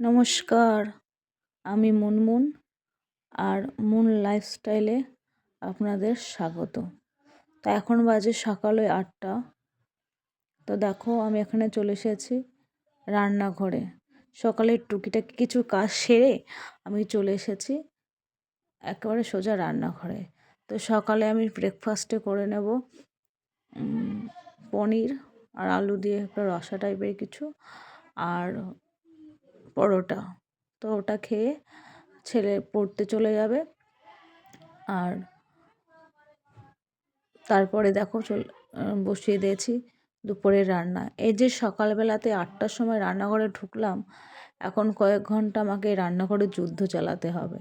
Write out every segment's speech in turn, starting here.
নমস্কার, আমি মুনমুন আর মুন লাইফস্টাইলে আপনাদের স্বাগত। তো এখন বাজে সকালে আটটা। তো দেখো আমি এখানে চলে এসেছি রান্নাঘরে। সকালের টুকিটাকি কিছু কাজ সেরে আমি চলে এসেছি একেবারে সোজা রান্নাঘরে। তো সকালে আমি ব্রেকফাস্টে করে নেব পনির আর আলু দিয়ে একটা রসা টাইপের কিছু আর পরোটা। তো ওটা খেয়ে ছেলে পড়তে চলে যাবে। আর তারপরে দেখো চল বসিয়ে দিয়েছি দুপুরের রান্না। এই যে সকালবেলাতে আটটার সময় রান্নাঘরে ঢুকলাম, এখন কয়েক ঘণ্টা আমাকে রান্নাঘরে যুদ্ধ চালাতে হবে।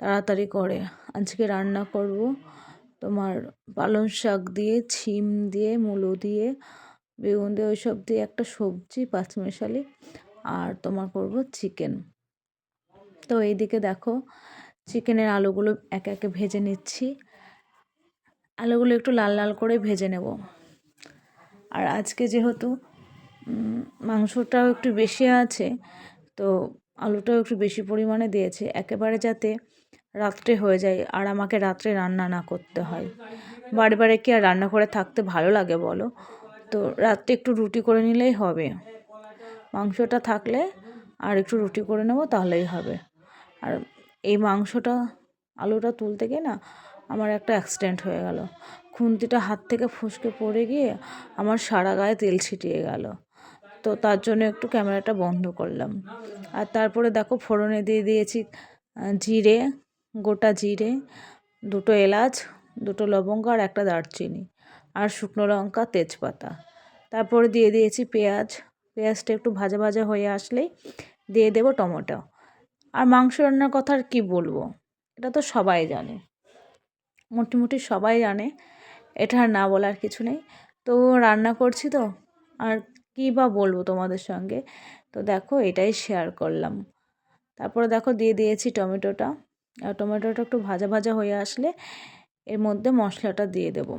তাড়াতাড়ি করে। আজকে রান্না করব তোমার পালং শাক দিয়ে, ছিম দিয়ে, মুলো দিয়ে, বেগুন দিয়ে, ওইসব দিয়ে একটা সবজি, পাঁচমিশালি। আর তোমার করব চিকেন তো এইদিকে দেখো চিকেনের আলুগুলো একে একে ভেজে নিচ্ছি। আলুগুলো একটু লাল লাল করে ভেজে নেব। আর আজকে যেহেতু মাংসটাও একটু বেশি আছে, তো আলুটাও একটু বেশি পরিমাণে দিয়েছে। একেবারে যাতে রাত্রে হয়ে যায় আর আমাকে রাত্রে রান্না না করতে হয়। বারে বারে কি আর রান্না করে থাকতে ভালো লাগে বলো? তো রাত্রে একটু রুটি করে নিলেই হবে। মাংসটা থাকলে আর একটু রুটি করে নেব, তাহলেই হবে। আর এই মাংসটা, আলুটা তুলতে গিয়ে না আমার একটা অ্যাক্সিডেন্ট হয়ে গেল। খুন্তিটা হাত থেকে ফুসকে পড়ে গিয়ে আমার সারা গায়ে তেল ছিটিয়ে গেল। তো তার জন্য একটু ক্যামেরাটা বন্ধ করলাম। আর তারপরে দেখো ফোড়নে দিয়ে দিয়েছি জিরে, গোটা জিরে, দুটো এলাচ, দুটো লবঙ্গ আর একটা দারচিনি, আর শুকনো লঙ্কা, তেজপাতা। তারপরে দিয়ে দিয়েছি পেঁয়াজ পেঁয়াজটা একটু ভাজা ভাজা হয়ে আসলেই দিয়ে দেবো টমেটো। আর মাংস রান্নার কথা আর কী বলব? এটা তো সবাই জানে। মোটামুটি সবাই জানে। এটা আর না বলার কিছু নেই। তো রান্না করছি তো। আর কী বা বলব তোমাদের সঙ্গে? তো দেখো এটাই শেয়ার করলাম। তারপরে দেখো দিয়ে দিয়েছি টমেটোটা। আর টমেটোটা একটু ভাজা ভাজা হয়ে আসলে এর মধ্যে মশলাটা দিয়ে দেবো।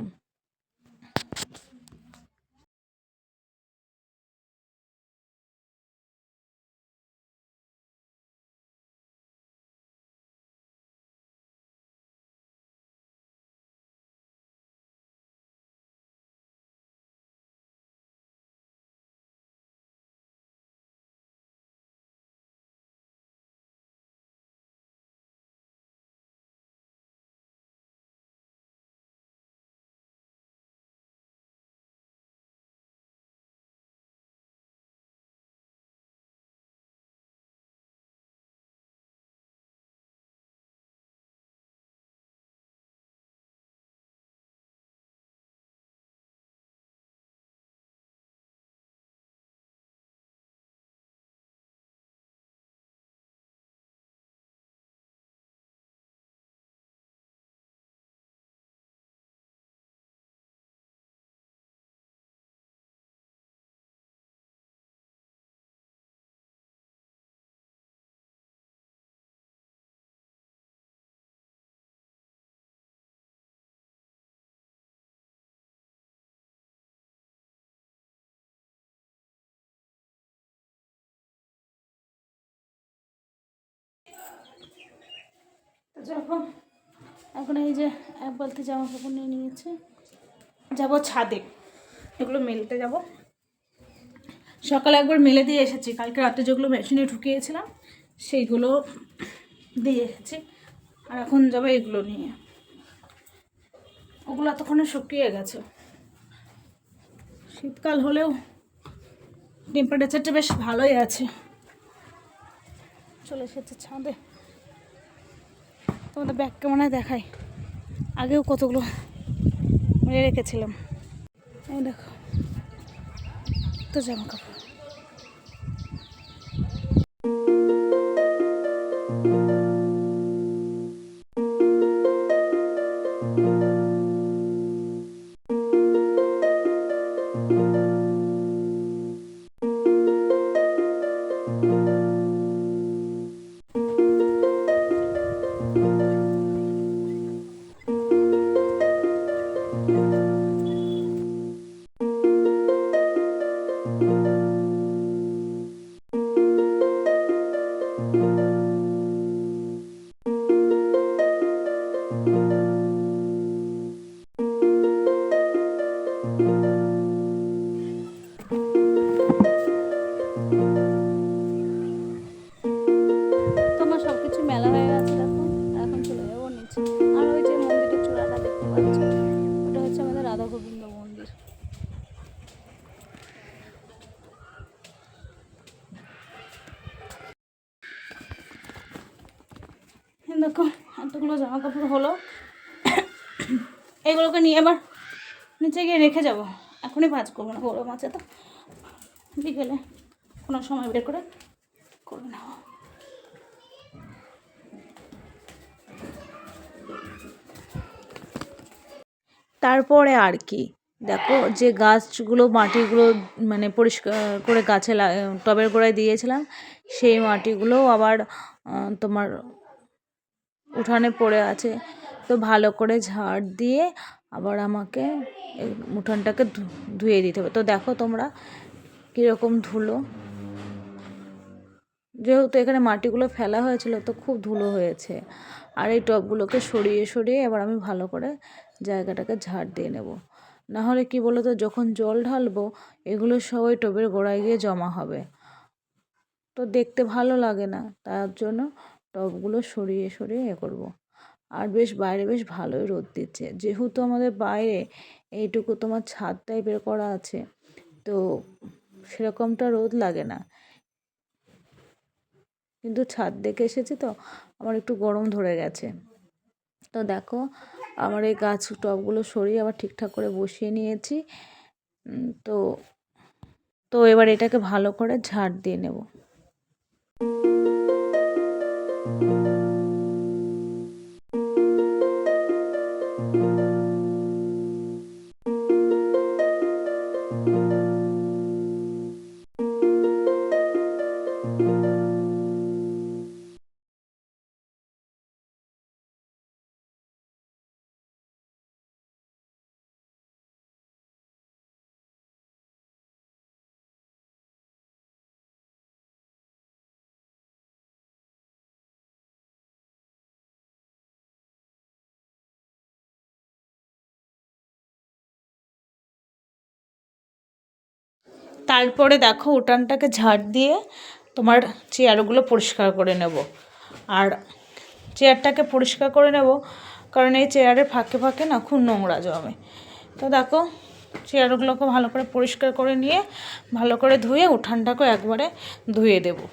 যখন এখন এই যে এক বালতি জামা কাপড় নিয়ে নিয়েছে, যাব ছাদে, এগুলো মেলতে যাব। সকালে একবার মেলে দিয়ে এসেছি, কালকে রাতে যেগুলো মেশিনে ঢুকিয়েছিলাম, সেইগুলো দিয়ে এসেছি, আর এখন যাবে এগুলো নিয়ে। ওগুলো এতক্ষণে শুকিয়ে গেছে। শীতকাল হলেও টেম্পারেচারটা বেশ ভালোই আছে। চলে এসেছে ছাদে। তোমাদের ব্যাগ কেমন দেখাই। আগেও কতগুলো মেরে রেখেছিলাম। এই দেখো তো জামা কাপড় দেখো, এতগুলো জামা কাপড় হলো। এগুলোকে নিয়ে এবার নিচে গিয়ে রেখে যাব। এখনই ভাজ করব না গরম আছে তো বিকেলে কোনো সময় বের করে করে নেওয়া তারপরে আর কি? দেখো, যে গাছগুলো, মাটিগুলো মানে পরিষ্কার করে গাছে টবের গোড়ায় দিয়েছিলাম, সেই মাটিগুলো আবার তোমার উঠানে পড়ে আছে। তো ভালো করে ঝাড় দিয়ে আবার আমাকে উঠানটাকে ধুয়ে দিতে হবে। তো দেখো তোমরা কীরকম ধুলো। যেহেতু এখানে মাটিগুলো ফেলা হয়েছিল, তো খুব ধুলো হয়েছে। আর এই টবগুলোকে সরিয়ে সরিয়ে এবার আমি ভালো করে জায়গাটাকে ঝাড় দিয়ে নেব। না হলে কি বলো তো যখন জল ঢালবো, এগুলো সবাই টবের গোড়ায় গিয়ে জমা হবে। তো দেখতে ভালো লাগে না, তার জন্য টবগুলো সরিয়ে সরিয়ে এ করব। আর বেশ বাইরে বেশ ভালোই রোদ দিচ্ছে। যেহেতু আমাদের বাইরে এইটুকু তোমার ছাদ টাইপের করা আছে, তো সেরকমটা রোদ লাগে না। কিন্তু ছাদ দেখে এসেছি তো, আমার একটু গরম ধরে গেছে। তো দেখো, আমার এই গাছ টবগুলো সরিয়ে আবার ঠিকঠাক করে বসিয়ে নিয়েছি। তো তো এবার এটাকে ভালো করে ঝাড় দিয়ে নেব। তারপরে দেখো উঠানটাকে ঝাড় দিয়ে তোমার চেয়ারগুলো পরিষ্কার করে নেব। আর চেয়ারটাকে পরিষ্কার করে নেব, কারণ এই চেয়ারের ফাঁকে ফাঁকে না খুব নোংরা জমে। তো দেখো চেয়ারগুলোকে ভালো করে পরিষ্কার করে নিয়ে ভালো করে ধুয়ে উঠানটাকে একবারে ধুয়ে দেবো।